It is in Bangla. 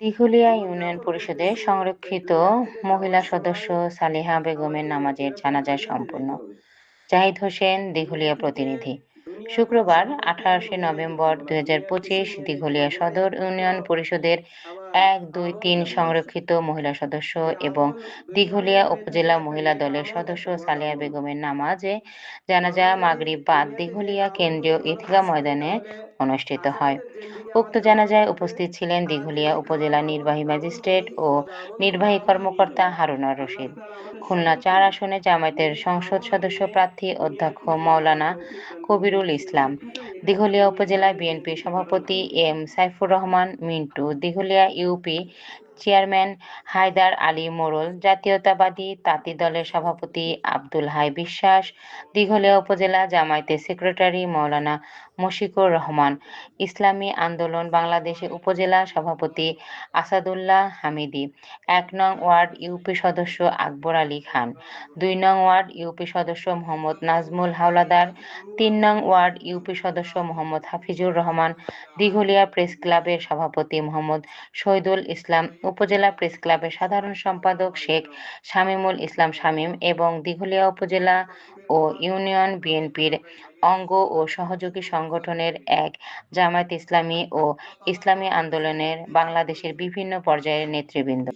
দিঘুলিয়া ইউনিয়ন পরিষদের সংরক্ষিত মহিলা সদস্য সালিহা বেগমের নামাজের জানাজা সম্পন্ন। জাহিদ হোসেন দিঘুলিয়া প্রতিনিধি। শুক্রবার আঠাশে নভেম্বর দুই হাজার পঁচিশ দিঘুলিয়া সদর ইউনিয়ন পরিষদের এক, দুই, তিন সংরক্ষিত মহিলা সদস্য এবং দিঘুলিয়া উপজেলা মহিলা দলের সদস্য সালিয়া বেগমের নামাজে জানাজা মাগরিব বাদ দিঘুলিয়া কেন্দ্রীয় ঈদগাহ ময়দানে অনুষ্ঠিত হয়। উক্ত জানাজায় উপস্থিত ছিলেন দিঘুলিয়া উপজেলা নির্বাহী ম্যাজিস্ট্রেট ও নির্বাহী কর্মকর্তা হারুনা রশিদ। খুলনা চার আসনে জামায়াতের সংসদ সদস্য প্রার্থী অধ্যক্ষ মাওলানা কবিরুল ইসলাম। দিঘলিয়া উপজেলা বিএনপি সভাপতি M Saifur Rahman Mintu. Dighalia UP chairman Haidar Ali Morol, জাতীয়তাবাদী তাঁতি দলের সভাপতি আব্দুল হাই বিশ্বাস দিঘলিয়া উপজেলা জামায়াতের সেক্রেটারি মৌলানা মশিকুর রহমান, ইসলামী আন্দোলন বাংলাদেশে উপজেলা সভাপতি আসাদুল্লাহ হামিদি, এক নং ওয়ার্ড ইউপি সদস্য আকবর আলী খান, দুই নং ওয়ার্ড ইউপি সদস্য মোহাম্মদ নাজমুল হাওলাদার, তিন নং ওয়ার্ড ইউপি সদস্য মোহাম্মদ হাফিজুর রহমান, দিঘলিয়া প্রেস ক্লাবের সভাপতি মোহাম্মদ শহীদুল ইসলাম উপজেলা প্রেস ক্লাবের সাধারণ সম্পাদক শেখ শামীমুল ইসলাম শামীম এবং দিঘলিয়া উপজেলা ও ইউনিয়ন বিএনপির অঙ্গ ও সহযোগী সংগঠনের এক জামায়াত ইসলামী ও ইসলামী আন্দোলনের বাংলাদেশের বিভিন্ন পর্যায়ের নেতৃবৃন্দ।